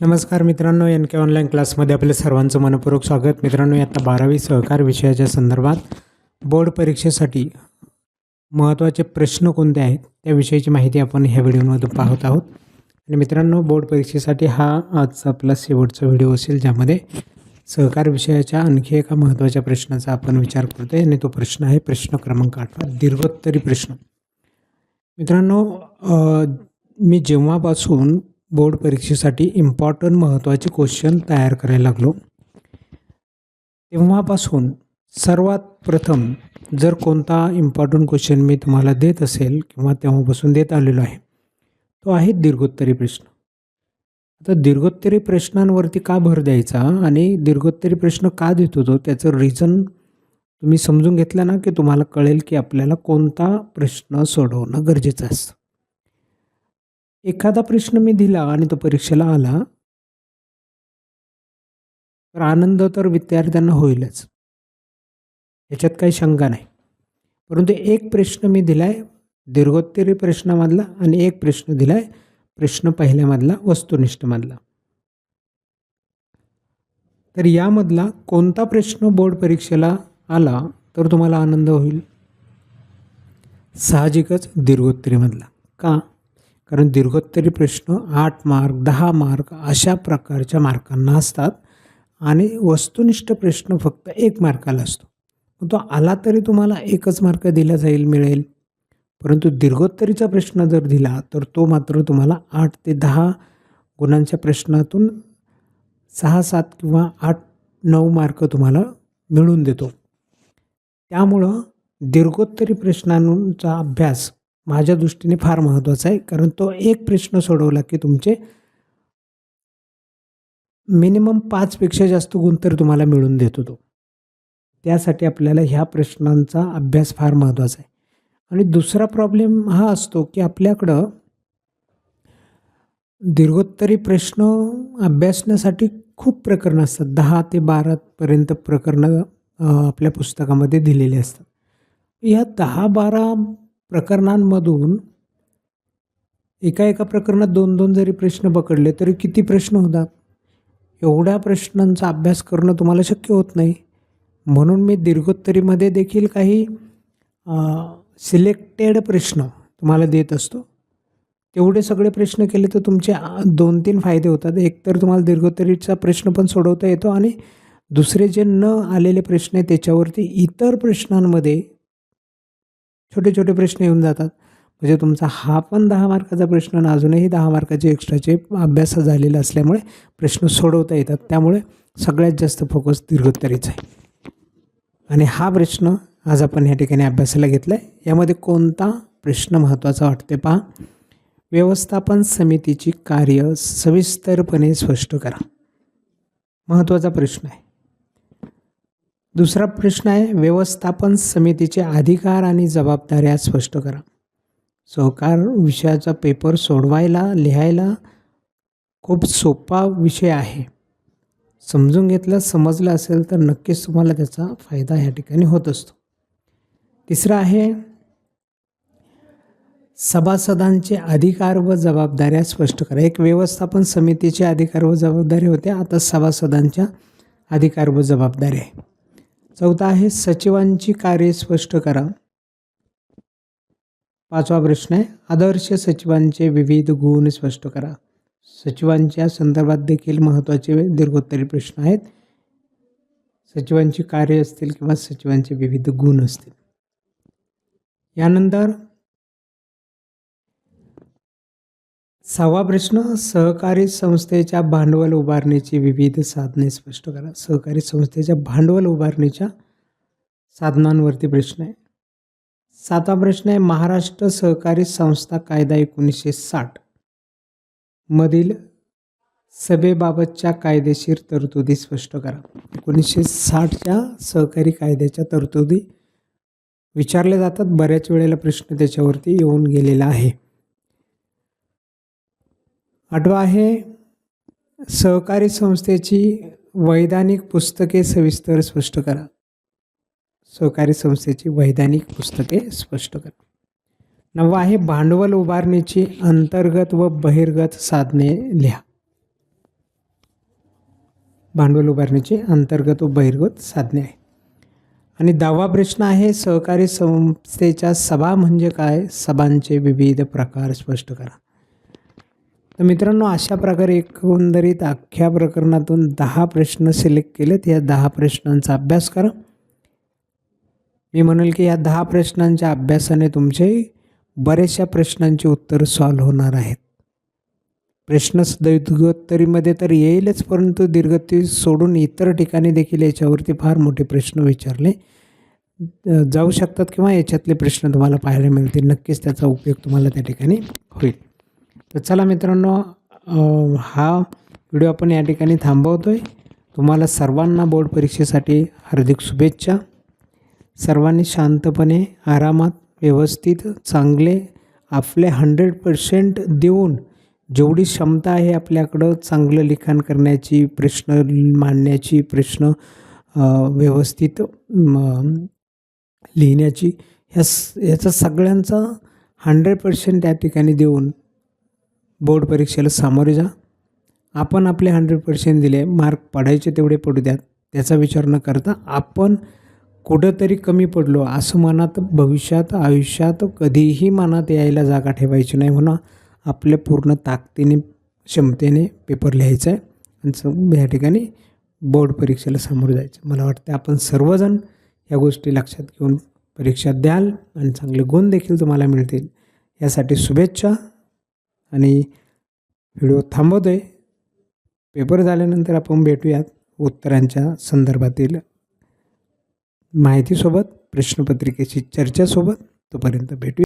नमस्कार मित्रांनो एन के ऑनलाईन क्लासमध्ये आपल्या सर्वांचं मनपूर्वक स्वागत. मित्रांनो आता बारावी सहकार विषयाच्या संदर्भात बोर्ड परीक्षेसाठी महत्त्वाचे प्रश्न कोणते आहेत त्याविषयीची माहिती आपण ह्या व्हिडिओमधून पाहत आहोत. आणि मित्रांनो बोर्ड परीक्षेसाठी हा आज आपला शेवटचा व्हिडिओ असेल ज्यामध्ये सहकार विषयाच्या आणखी एका महत्त्वाच्या प्रश्नाचा आपण विचार करतो आहे आणि तो प्रश्न आहे प्रश्न क्रमांक आठवा दीर्घोत्तरी प्रश्न. मित्रांनो मी जेव्हापासून बोर्ड परीक्षेसाठी इम्पॉर्टंट महत्त्वाचे क्वेश्चन तयार करायला लागलो. तेव्हापासून सर्वात प्रथम जर कोणता इम्पॉर्टंट क्वेश्चन मी तुम्हाला देत असेल किंवा तेव्हापासून देत आलेलो आहे तो आहे दीर्घोत्तरी प्रश्न. आता दीर्घोत्तरी प्रश्नांवरती का भर द्यायचा आणि दीर्घोत्तरी प्रश्न का देत होतो त्याचं रिझन तुम्ही समजून घेतलं ना की तुम्हाला कळेल की आपल्याला कोणता प्रश्न सोडवणं गरजेचं असतं. एखादा प्रश्न मी दिला आणि तो परीक्षेला आला तर आनंद तर विद्यार्थ्यांना होईलच. याच्यात काही शंका नाही. परंतु एक प्रश्न मी दिलाय दीर्घोत्तरी प्रश्नामधला आणि एक प्रश्न दिलाय प्रश्न पहिल्यामधला वस्तुनिष्ठमधला. तर यामधला कोणता प्रश्न बोर्ड परीक्षेला आला तर तुम्हाला आनंद होईल? साहजिकच दीर्घोत्तरीमधला. का? कारण दीर्घोत्तरी प्रश्न आठ मार्क दहा मार्क अशा प्रकारच्या मार्कांना असतात. आणि वस्तुनिष्ठ प्रश्न फक्त एक मार्काला असतो. मग तो आला तरी तुम्हाला एकच मार्क दिला जाईल मिळेल. परंतु दीर्घोत्तरीचा प्रश्न जर दिला तर तो मात्र तुम्हाला आठ ते दहा गुणांच्या प्रश्नातून सहा सात किंवा आठ नऊ मार्क तुम्हाला मिळून देतो. त्यामुळं दीर्घोत्तरी प्रश्नांचा अभ्यास माझ्या दृष्टीने फार महत्त्वाचा आहे. कारण तो एक प्रश्न सोडवला की तुमचे मिनिमम पाचपेक्षा जास्त गुण तर तुम्हाला मिळून देतो तो. त्यासाठी आपल्याला ह्या प्रश्नांचा अभ्यास फार महत्त्वाचा आहे. आणि दुसरा प्रॉब्लेम हा असतो की आपल्याकडं दीर्घोत्तरी प्रश्न अभ्यासण्यासाठी खूप प्रकरणं असतात. दहा ते बारापर्यंत प्रकरणं आपल्या पुस्तकामध्ये दिलेली असतात. या दहा बारा प्रकरणांमधून एका एका प्रकरणात दोन दोन जरी प्रश्न पकडले तरी किती प्रश्न होतात? एवढ्या प्रश्नांचा अभ्यास करणं तुम्हाला शक्य होत नाही. म्हणून मी दीर्घोत्तरीमध्ये देखील काही सिलेक्टेड प्रश्न तुम्हाला देत असतो. तेवढे सगळे प्रश्न केले तर तुमचे दोन तीन फायदे होतात. एक तर तुम्हाला दीर्घोत्तरीचा प्रश्न पण सोडवता येतो आणि दुसरे जे न आलेले प्रश्न आहे त्याच्यावरती इतर प्रश्नांमध्ये छोटे छोटे प्रश्न येऊन जातात. म्हणजे तुमचा हा पण दहा मार्काचा प्रश्न आणि अजूनही दहा मार्काचे एक्स्ट्राचे अभ्यास झालेला असल्यामुळे प्रश्न सोडवता येतात. त्यामुळे सगळ्यात जास्त फोकस दीर्घोत्तरीचा आहे. आणि हा प्रश्न आज आपण या ठिकाणी अभ्यासाला घेतला आहे यामध्ये कोणता प्रश्न महत्त्वाचा वाटते पहा. व्यवस्थापन समितीची कार्य सविस्तरपणे स्पष्ट करा. महत्त्वाचा प्रश्न आहे. दुसरा प्रश्न आहे व्यवस्थापन समितीचे अधिकार आणि जबाबदाऱ्या स्पष्ट करा. सहकार विषयाचा पेपर सोडवायला लिहायला खूप सोपा विषय आहे. समजून घेतलं समजलं असेल तर नक्कीच तुम्हाला त्याचा फायदा या ठिकाणी होत असतो. तिसरं आहे सभासदांचे अधिकार व जबाबदाऱ्या स्पष्ट करा. एक व्यवस्थापन समितीचे अधिकार व जबाबदारी होते आता सभासदांच्या अधिकार व जबाबदाऱ्या आहे. चौथा आहे सचिवांची कार्ये स्पष्ट करा. पाचवा प्रश्न आहे आदर्श सचिवांचे विविध गुण स्पष्ट करा. सचिवांच्या संदर्भात देखील महत्त्वाचे दीर्घोत्तरी प्रश्न आहेत. सचिवांची कार्य असतील किंवा सचिवांचे विविध गुण असतील. यानंतर सहावा प्रश्न सहकारी संस्थेच्या भांडवल उभारणीची विविध साधने स्पष्ट करा. सहकारी संस्थेच्या भांडवल उभारणीच्या साधनांवरती प्रश्न आहे. सातवा प्रश्न आहे महाराष्ट्र सहकारी संस्था कायदा एकोणीसशे साठ मधील सभेबाबतच्या कायदेशीर तरतुदी स्पष्ट करा. एकोणीसशे साठच्या सहकारी कायद्याच्या तरतुदी विचारल्या जातात. बऱ्याच वेळेला प्रश्न त्याच्यावरती येऊन गेलेला आहे. आठवा आहे सहकारी संस्थेची वैधानिक पुस्तके सविस्तर स्पष्ट करा. सहकारी संस्थेची वैधानिक पुस्तके स्पष्ट करा. नववा आहे भांडवल उभारणीची अंतर्गत व बहिर्गत साधने लिहा. भांडवल उभारणीची अंतर्गत व बहिर्गत साधने. आहे आणि दहावा प्रश्न आहे सहकारी संस्थेच्या सभा म्हणजे काय? सभांचे विविध प्रकार स्पष्ट करा. तर मित्रांनो अशा प्रकारे एकंदरीत अख्ख्या प्रकरणातून दहा प्रश्न सिलेक्ट केलेत. या दहा प्रश्नांचा अभ्यास करा. मी म्हणेल की या दहा प्रश्नांच्या अभ्यासाने तुमचे बऱ्याचशा प्रश्नांची उत्तरं सॉल्व्ह होणार आहेत. प्रश्न दीर्घोत्तरीमध्ये तर येईलच परंतु दीर्घती सोडून इतर ठिकाणी देखील याच्यावरती फार मोठे प्रश्न विचारले जाऊ शकतात किंवा याच्यातले प्रश्न तुम्हाला पाहायला मिळतील. नक्कीच त्याचा उपयोग तुम्हाला त्या ठिकाणी होईल. तर चला मित्रांनो हा व्हिडिओ आपण या ठिकाणी थांबवतो आहे तुम्हाला सर्वांना बोर्ड परीक्षेसाठी हार्दिक शुभेच्छा. सर्वांनी शांतपणे आरामात व्यवस्थित चांगले आपले हंड्रेड पर्सेंट देऊन जेवढी क्षमता आहे आपल्याकडं चांगलं लिखाण करण्याची प्रश्न मांडण्याची प्रश्न व्यवस्थित लिहिण्याची ह्या याचा सगळ्यांचा हंड्रेड पर्सेंट त्या ठिकाणी देऊन बोर्ड परीक्षेला सामोरे जा. आपण आपले हंड्रेड पर्सेंट दिले मार्क पडायचे तेवढे पडू द्यात. त्याचा विचार न करता आपण कुठंतरी कमी पडलो असं मनात भविष्यात आयुष्यात कधीही मनात यायला जागा ठेवायची नाही म्हणून आपल्या पूर्ण ताकदीने क्षमतेने पेपर लिहायचा आहे. आणि या ठिकाणी बोर्ड परीक्षेला सामोरं जायचं. मला वाटतं आपण सर्वजण या गोष्टी लक्षात घेऊन परीक्षा द्याल आणि चांगले गुण देखील तुम्हाला मिळतील. यासाठी शुभेच्छा. आणि व्हिडिओ थांबवतो आहे पेपर झाल्यानंतर आपण भेटूयात उत्तरांच्या संदर्भातील माहितीसोबत प्रश्नपत्रिकेची चर्चासोबत. तोपर्यंत भेटूया.